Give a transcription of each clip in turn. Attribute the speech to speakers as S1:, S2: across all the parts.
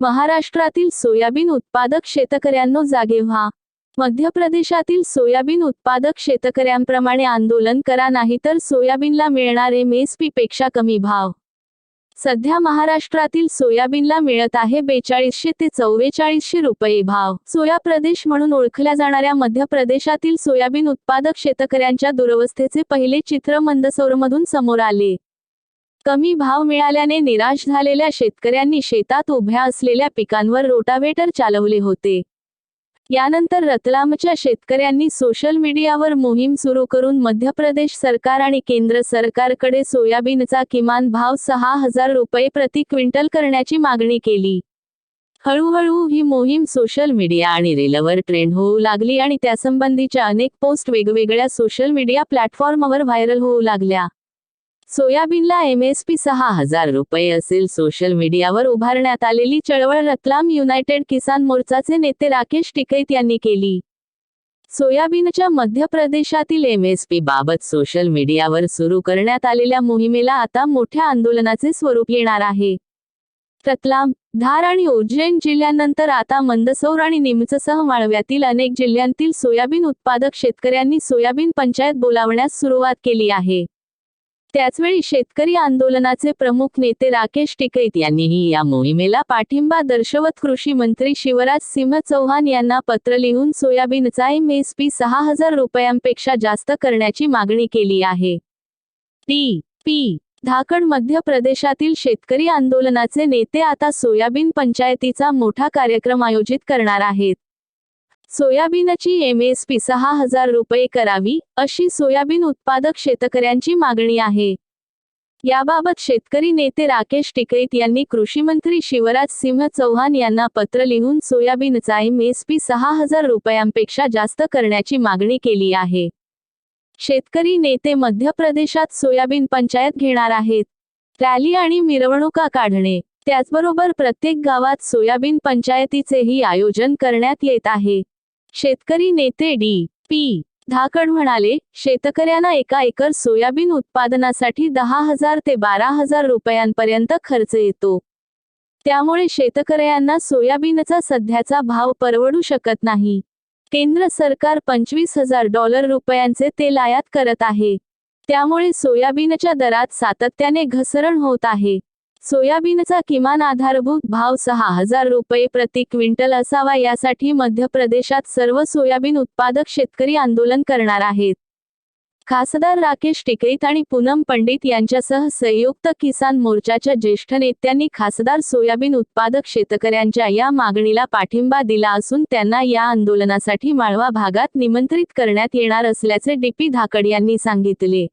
S1: महाराष्ट्रातील सोयाबीन उत्पादक शेतकऱ्यांनो जागे व्हा. मध्य प्रदेशातील सोयाबीन उत्पादक शेतकऱ्यांप्रमाणे आंदोलन करा नाही तर सोयाबीनला मिळणारे मेसपीपेक्षा कमी भाव. सध्या महाराष्ट्रातील सोयाबीनला मिळत आहे बेचाळीसशे ते चव्वेचाळीसशे रुपये भाव. सोया प्रदेश म्हणून ओळखल्या जाणाऱ्या मध्य प्रदेशातील सोयाबीन उत्पादक शेतकऱ्यांच्या दुरवस्थेचे पहिले चित्र मंदसौरमधून समोर आले. कमी भाव मिळाल्याने निराश झालेल्या शेतकऱ्यांनी शेतात उभ्या असलेल्या पिकांवर रोटावेटर चालवले होते. यानंतर रतलामच्या शेतकऱ्यांनी सोशल मीडियावर मोहीम सुरू करून मध्य प्रदेश सरकार आणि केंद्र सरकारकडे सोयाबीनचा किमान भाव सहा हजार रुपये प्रति क्विंटल करण्याची मागणी केली. हळूहळू ही मोहीम सोशल मीडिया आणि रीलवर ट्रेंड होऊ लागली आणि त्यासंबंधीच्या अनेक पोस्ट वेगवेगळ्या सोशल मीडिया प्लॅटफॉर्मवर व्हायरल होऊ लागल्या. सोयाबीनला एमएसपी सहा हजार रुपये असेल सोशल मीडियावर उभारण्यात आलेली चळवळ रतलाम युनायटेड किसान मोर्चाचे नेते राकेश टिकैत यांनी केली. सोयाबीनच्या मध्य प्रदेशातील एमएसपी बाबत सोशल मीडियावर सुरू करण्यात आलेल्या मोहिमेला आता मोठ्या आंदोलनाचे स्वरूप येणार आहे. रतलाम धार आणि उज्जैन जिल्ह्यांनंतर आता मंदसौर आणि निमचसह माळव्यातील अनेक जिल्ह्यांतील सोयाबीन उत्पादक शेतकऱ्यांनी सोयाबीन पंचायत बोलावण्यास सुरुवात केली आहे. त्याचवेळी शेतकरी आंदोलनाचे प्रमुख नेते राकेश टिकैत यांनीही या मोहिमेला पाठिंबा दर्शवत कृषी मंत्री शिवराज सिंह चौहान यांना पत्र लिहून सोयाबीनचा पी सहा हजार रुपयांपेक्षा जास्त करण्याची मागणी केली आहे. टी. पी. धाकड मध्य प्रदेशातील शेतकरी आंदोलनाचे नेते आता सोयाबीन पंचायतीचा मोठा कार्यक्रम आयोजित करणार आहेत. सोयाबीनची एमएसपी सहा हजार रुपये करावी अशी सोयाबीन उत्पादक शेतकऱ्यांची मागणी आहे. याबाबत शेतकरी नेते राकेश टिकैत यांनी कृषीमंत्री शिवराज सिंह चौहान यांना पत्र लिहून सोयाबीनचा एमएसपी सहा हजार रुपयांपेक्षा जास्त करण्याची मागणी केली आहे. शेतकरी नेते मध्य प्रदेशात सोयाबीन पंचायत घेणार आहेत. रॅली आणि मिरवणुका काढणे त्याचबरोबर प्रत्येक गावात सोयाबीन पंचायतीचेही आयोजन करण्यात येत आहे. शेतकरी नेते डी. पी. धाकड म्हणाले शेतकऱ्यांना एका एकर सोयाबीन उत्पादनासाठी दहा हजार ते बारा हजार रुपयांपर्यंत खर्च येतो. त्यामुळे शेतकऱ्यांना सोयाबीनचा सध्याचा भाव परवडू शकत नाही. केंद्र सरकार पंचवीस हजार डॉलर रुपयांचे तेल आयात करत आहे. त्यामुळे सोयाबीनच्या दरात सातत्याने घसरण होत आहे. सोयाबीनचा किमान आधारभूत भाव सहा हजार रुपये प्रति क्विंटल असावा. यासाठी मध्य प्रदेशात सर्व सोयाबीन उत्पादक शेतकरी आंदोलन करणार आहेत. खासदार राकेश टिकैत आणि पूनम पंडित यांच्यासह संयुक्त किसान मोर्चाच्या ज्येष्ठ नेत्यांनी खासदार सोयाबीन उत्पादक शेतकऱ्यांच्या या मागणीला पाठिंबा दिला असून त्यांना या आंदोलनासाठी माळवा भागात निमंत्रित करण्यात येणार असल्याचे डीपी धाकड यांनी सांगितले.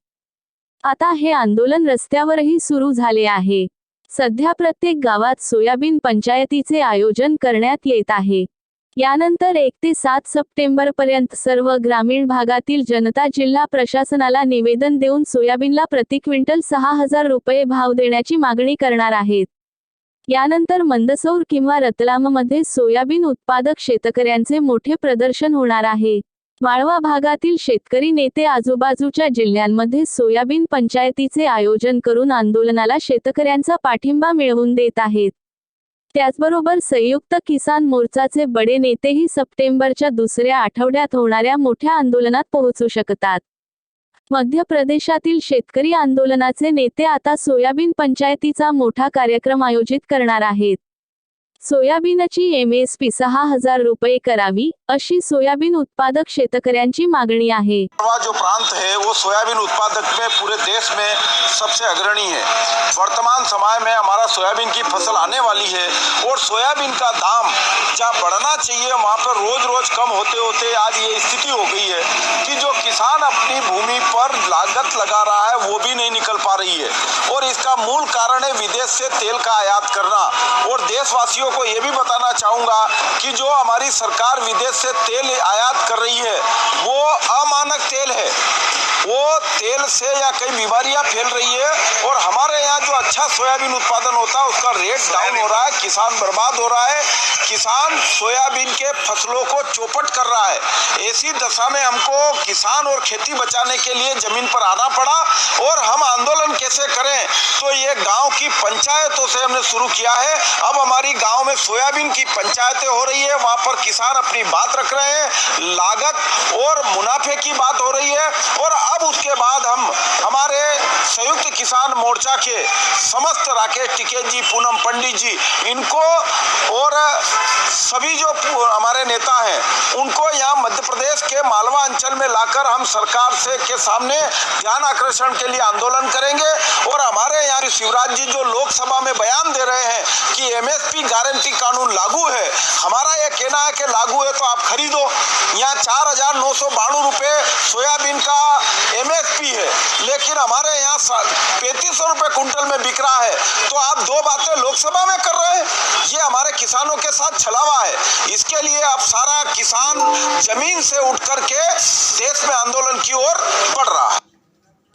S1: आता हे आंदोलन रस्त्यावरही सुरू झाले आहे. सध्या प्रत्येक गावात सोयाबीन पंचायतीचे आयोजन करण्यात येत आहे. यानंतर एक ते सात सप्टेंबर पर्यंत सर्व ग्रामीण भागातील जनता जिल्हा प्रशासनाला निवेदन देऊन सोयाबीनला प्रति क्विंटल सहा हजार रुपये भाव देण्याची मागणी करणार आहेत. यानंतर मंदसौर किंवा रतलाममध्ये सोयाबीन उत्पादक शेतकऱ्यांचे मोठे प्रदर्शन होणार आहे. माळवा भागातील शेतकरी नेते आजूबाजूच्या जिल्ह्यांमध्ये सोयाबीन पंचायतीचे आयोजन करून आंदोलनाला शेतकऱ्यांचा पाठिंबा मिळवून देत आहेत. त्याचबरोबर संयुक्त किसान मोर्चाचे बडे नेतेही सप्टेंबरच्या दुसऱ्या आठवड्यात होणाऱ्या मोठ्या आंदोलनात पोहोचू शकतात. मध्य प्रदेशातील शेतकरी आंदोलनाचे नेते आता सोयाबीन पंचायतीचा मोठा कार्यक्रम आयोजित करणार आहेत. सोयाबीनची एमएसपी सहा हज़ार रुपये करावी, अशी सोयाबीन उत्पादक शेतकऱ्यांची मागणी आहे.
S2: जो प्रांत है वो सोयाबीन उत्पादक में, पूरे देश में सबसे अग्रणी है। वर्तमान समय में हमारा सोयाबीन की फ़सल आने वाली है, और सोयाबीन का दाम जहाँ बढ़ना चाहिए, वहाँ पर रोज रोज कम होते होते आज ये स्थिति हो गई है कि जो किसान अपनी भूमि पर लागत लगा रहा है, वो भी नहीं निकल पा रही है। और इसका मूल कारण है विदेश से तेल का आयात करना, और देशवासियों को ये भी बताना चाहूँगा कि जो हमारी सरकार विदेश से तेल आयात कर रही है वो अमानक तेल है। वो तेल से या कई बीमारियाँ फैल रही है और हमारे यहाँ जो अच्छा सोयाबीन उत्पादन होता है उसका रेट डाउन हो रहा है किसान बर्बाद हो रहा है। किसान सोयाबीन के फ़सलों को चौपट कर रहा है। ऐसी दशा में हमको किसान और खेती बचाने के लिए ज़मीन पर आना पड़ा और हम आंदोलन कैसे करें? तो ये गाँव की पंचायतों से हमने शुरू किया है। अब हमारी गाँव में सोयाबीन की पंचायतें हो रही है वहाँ पर किसान अपनी बात रख रहे हैं। लागत और मुनाफे की बात हो रही है और अब उसके बाद हम हमारे संयुक्त किसान मोर्चा के समस्त राकेश टिकेत जी, पूनम पंडित जी, इनको और सभी जो हमारे नेता हैं, उनको यहाँ मध्य प्रदेश के मालवा अंचल में लाकर हम सरकार से, के सामने ध्यान आकर्षण के लिए आंदोलन करेंगे और हमारे यहाँ शिवराज जी जो लोकसभा में बयान दे रहे हैं कि एमएसपी गारंटी कानून लागू है, हमारा ये कहना है कि लागू है तो आप खरीदो। यहाँ चार हज़ार नौ सौ बानवे रुपये सोयाबीन का लेकिन हमारे यहाँ पैंतीस सौ रुपये कुंटल में बिक रहा है। तो आप दो बातें लोकसभा में कर रहे हैं। ये हमारे किसानों के साथ छलावा है। इसके लिए अब सारा किसान ज़मीन से उठ करके देश में आंदोलन की ओर बढ़ रहा है।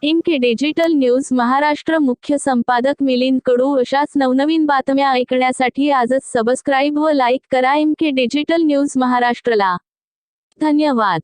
S1: इनके डिजिटल न्यूज़, महाराष्ट्र मुख्य संपादक मिलिंद कडू, अशाच नवनवीन बातम्या ऐकण्यासाठी आजच सबस्क्राईब व लाईक करा इनके डिजिटल न्यूज़ महाराष्ट्रला. धन्यवाद.